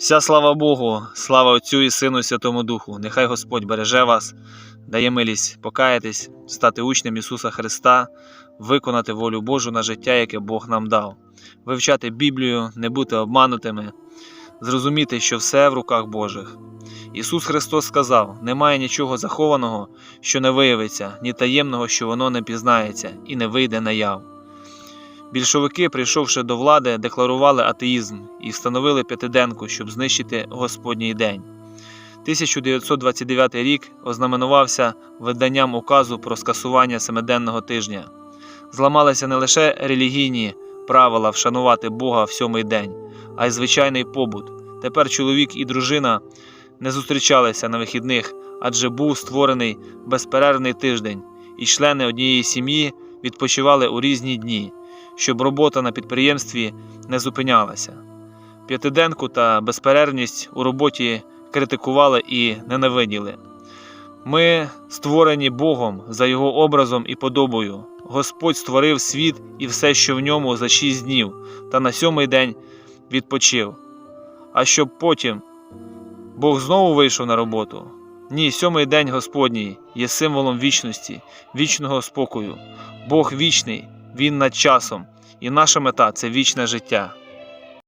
Вся слава Богу, слава Отцю і Сину і Святому Духу. Нехай Господь береже вас, дає милість покаятись, стати учнем Ісуса Христа, виконати волю Божу на життя, яке Бог нам дав, вивчати Біблію, не бути обманутими, зрозуміти, що все в руках Божих. Ісус Христос сказав: немає нічого захованого, що не виявиться, ні таємного, що воно не пізнається і не вийде наяв. Більшовики, прийшовши до влади, декларували атеїзм і встановили п'ятиденку, щоб знищити Господній день. 1929 рік ознаменувався виданням указу про скасування семиденного тижня. Зламалися не лише релігійні правила вшанувати Бога в сьомий день, а й звичайний побут. Тепер чоловік і дружина не зустрічалися на вихідних, адже був створений безперервний тиждень, і члени однієї сім'ї відпочивали у різні дні щоб робота на підприємстві не зупинялася. П'ятиденку та безперервність у роботі критикували і ненавиділи. Ми створені Богом за Його образом і подобою. Господь створив світ і все, що в ньому за шість днів, та на сьомий день відпочив. А щоб потім Бог знову вийшов на роботу. Ні, сьомий день Господній є символом вічності, вічного спокою. Бог вічний, Він над часом, і наша мета це вічне життя.